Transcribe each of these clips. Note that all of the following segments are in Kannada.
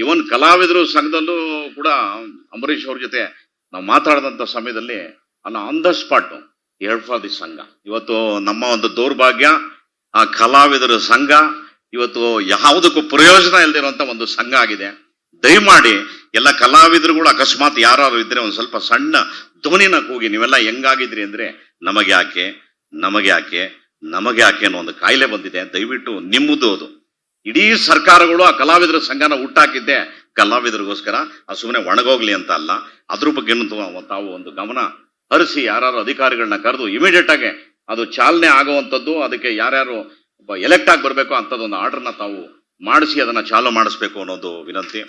ಇವನ್ ಕಲಾವಿದರು ಸಂಘದಲ್ಲೂ ಕೂಡ ಅಂಬರೀಷ್ ಅವ್ರ ಜೊತೆ ನಾವು ಮಾತಾಡಿದಂಥ ಸಮಯದಲ್ಲಿ ಅನ್ನ ಆನ್ ದ ಸ್ಪಾಟ್ ದಿ ಸಂಘ. ಇವತ್ತು ನಮ್ಮ ಒಂದು ದೌರ್ಭಾಗ್ಯ, ಆ ಕಲಾವಿದರ ಸಂಘ, ಇವತ್ತು ಯಾವುದಕ್ಕೂ ಪ್ರಯೋಜನ ಇಲ್ಲದಿರುವಂತ ಒಂದು ಸಂಘ ಆಗಿದೆ. ದಯಮಾಡಿ ಎಲ್ಲ ಕಲಾವಿದರುಗಳು ಅಕಸ್ಮಾತ್ ಯಾರು ಇದ್ರೆ ಒಂದು ಸ್ವಲ್ಪ ಸಣ್ಣ ಧ್ವನಿನ ಕೂಗಿ, ನೀವೆಲ್ಲ ಹೆಂಗಾಗಿದ್ರಿ ಅಂದ್ರೆ ನಮಗೆ ಯಾಕೆ ನಮಗೆ ಯಾಕೆ ನಮಗೆ ಯಾಕೆ ಅನ್ನೋ ಒಂದು ಕಾಯಿಲೆ ಬಂದಿದೆ. ದಯವಿಟ್ಟು ನಿಮ್ಮದು ಅದು. ಇಡೀ ಸರ್ಕಾರಗಳು ಆ ಕಲಾವಿದರ ಸಂಘನ ಹುಟ್ಟಾಕಿದ್ದೆ. ಕಲಾವಿದರಿಗೋಸ್ಕರ, ಆ ಸುಮ್ಮನೆ ಒಣಗೋಗ್ಲಿ ಅಂತ ಅಲ್ಲ, ಅದ್ರ ಬಗ್ಗೆ ತಾವು ಒಂದು ಗಮನ ಹರಿಸಿ ಯಾರು ಅಧಿಕಾರಿಗಳನ್ನ ಕರೆದು ಇಮಿಡಿಯೇಟ್ ಆಗಿ ಅದು ಚಾಲನೆ ಆಗುವಂಥದ್ದು, ಅದಕ್ಕೆ ಯಾರ್ಯಾರು ಎಲೆಕ್ಟ್ ಆಗಿ ಬರಬೇಕು ಅಂಥದ್ದೊಂದು ಆರ್ಡರ್ನ ತಾವು ಮಾಡಿಸಿ ಅದನ್ನ ಚಾಲು ಮಾಡಿಸ್ಬೇಕು ಅನ್ನೋದು ವಿನಂತಿ.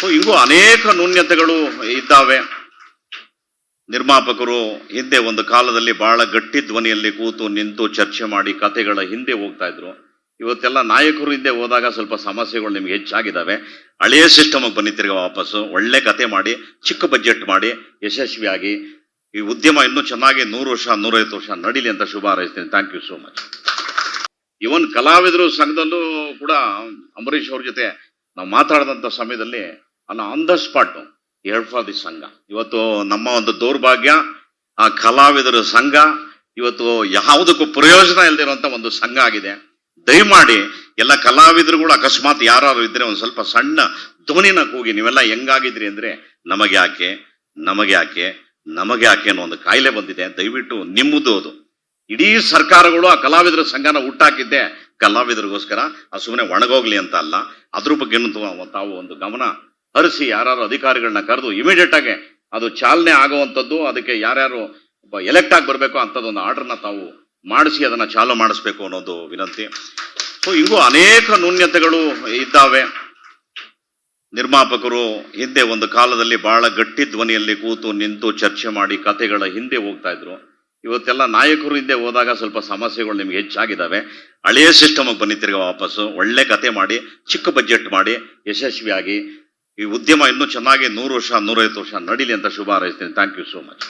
ಸೊ ಹಿಂಗೂ ಅನೇಕ ನ್ಯೂನ್ಯತೆಗಳು ಇದ್ದಾವೆ. ನಿರ್ಮಾಪಕರು ಹಿಂದೆ ಒಂದು ಕಾಲದಲ್ಲಿ ಬಹಳ ಗಟ್ಟಿ ಧ್ವನಿಯಲ್ಲಿ ಕೂತು ನಿಂತು ಚರ್ಚೆ ಮಾಡಿ ಕತೆಗಳ ಹಿಂದೆ ಹೋಗ್ತಾ ಇದ್ರು. ಇವತ್ತೆಲ್ಲ ನಾಯಕರು ಹಿಂದೆ ಹೋದಾಗ ಸ್ವಲ್ಪ ಸಮಸ್ಯೆಗಳು ನಿಮ್ಗೆ ಹೆಚ್ಚಾಗಿದ್ದಾವೆ ಹಳೆಯ ಸಿಸ್ಟಮ್ ಬನ್ನಿ ತಿರ್ಗ ವಾಪಸ್ಸು. ಒಳ್ಳೆ ಕತೆ ಮಾಡಿ, ಚಿಕ್ಕ ಬಜೆಟ್ ಮಾಡಿ, ಯಶಸ್ವಿಯಾಗಿ. ಈ ಉದ್ಯಮ ಇನ್ನೂ ಚೆನ್ನಾಗಿ ನೂರು ವರ್ಷ, ನೂರೈವತ್ತು ವರ್ಷ ನಡೀಲಿ ಅಂತ ಶುಭ ಹಾರೈಸ್ತೀನಿ. ಥ್ಯಾಂಕ್ ಯು ಸೋ ಮಚ್ ಇವನ್ ಕಲಾವಿದರು ಸಂಘದಲ್ಲೂ ಕೂಡ ಅಂಬರೀಷ್ ಅವ್ರ ಜೊತೆ ನಾವು ಮಾತಾಡಿದಂಥ ಸಮಯದಲ್ಲಿ ಅನ್ನ ಆನ್ ದ ಸ್ಪಾಟ್ ಹೇಳ್ಫಾದಿ ಸಂಘ ಇವತ್ತು ನಮ್ಮ ಒಂದು ದೌರ್ಭಾಗ್ಯ, ಆ ಕಲಾವಿದರ ಸಂಘ, ಇವತ್ತು ಯಾವುದಕ್ಕೂ ಪ್ರಯೋಜನ ಇಲ್ಲದಿರುವಂಥ ಒಂದು ಸಂಘ ಆಗಿದೆ. ದಯಮಾಡಿ ಎಲ್ಲ ಕಲಾವಿದರುಗಳು ಅಕಸ್ಮಾತ್ ಯಾರು ಇದ್ರೆ ಒಂದು ಸ್ವಲ್ಪ ಸಣ್ಣ ಧ್ವನಿನ ಕೂಗಿ, ನೀವೆಲ್ಲ ಹೆಂಗಾಗಿದ್ರಿ ಅಂದ್ರೆ ನಮಗೆ ಯಾಕೆ ನಮಗೆ ಯಾಕೆ ನಮಗೆ ಯಾಕೆ ಅನ್ನೋ ಒಂದು ಕಾಯಿಲೆ ಬಂದಿದೆ. ದಯವಿಟ್ಟು ನಿಮ್ಮದು ಅದು. ಇಡೀ ಸರ್ಕಾರಗಳು ಆ ಕಲಾವಿದರ ಸಂಘನ ಹುಟ್ಟಾಕಿದ್ದೆ. ಕಲಾವಿದರಿಗೋಸ್ಕರ ಆ ಸುಮ್ಮನೆ ಒಣಗೋಗ್ಲಿ ಅಂತ ಅಲ್ಲ. ಅದ್ರ ಬಗ್ಗೆ ತಾವು ಒಂದು ಗಮನ ಹರಿಸಿ ಯಾರು ಅಧಿಕಾರಿಗಳನ್ನ ಕರೆದು ಇಮಿಡಿಯೇಟ್ ಆಗಿ ಅದು ಚಾಲನೆ ಆಗುವಂಥದ್ದು, ಅದಕ್ಕೆ ಯಾರ್ಯಾರು ಎಲೆಕ್ಟ್ ಆಗಿ ಬರಬೇಕು ಅಂಥದ್ದೊಂದು ಆರ್ಡರ್ನ ತಾವು ಮಾಡಿಸಿ ಅದನ್ನ ಚಾಲು ಮಾಡಿಸ್ಬೇಕು ಅನ್ನೋದು ವಿನಂತಿ. ಸೊ ಹಿಂಗೂ ಅನೇಕ ನ್ಯೂನ್ಯತೆಗಳು ಇದ್ದಾವೆ. ನಿರ್ಮಾಪಕರು ಹಿಂದೆ ಒಂದು ಕಾಲದಲ್ಲಿ ಬಹಳ ಗಟ್ಟಿ ಧ್ವನಿಯಲ್ಲಿ ಕೂತು ನಿಂತು ಚರ್ಚೆ ಮಾಡಿ ಕತೆಗಳ ಹಿಂದೆ ಹೋಗ್ತಾ ಇದ್ರು. ಇವತ್ತೆಲ್ಲ ನಾಯಕರು ಹಿಂದೆ ಹೋದಾಗ ಸ್ವಲ್ಪ ಸಮಸ್ಯೆಗಳು ನಿಮ್ಗೆ ಹೆಚ್ಚಾಗಿದ್ದಾವೆ. ಹಳೆಯ ಸಿಸ್ಟಮ್ ಬನ್ನಿ ತಿರ್ಗ ವಾಪಸ್ಸು ಒಳ್ಳೆ ಕತೆ ಮಾಡಿ, ಚಿಕ್ಕ ಬಜೆಟ್ ಮಾಡಿ, ಯಶಸ್ವಿಯಾಗಿ. ಈ ಉದ್ಯಮ ಇನ್ನೂ ಚೆನ್ನಾಗಿ ನೂರು ವರ್ಷ, ನೂರೈವತ್ತು ವರ್ಷ ನಡೀಲಿ ಅಂತ ಶುಭ ಹಾರೈಸ್ತೀನಿ. Thank you so much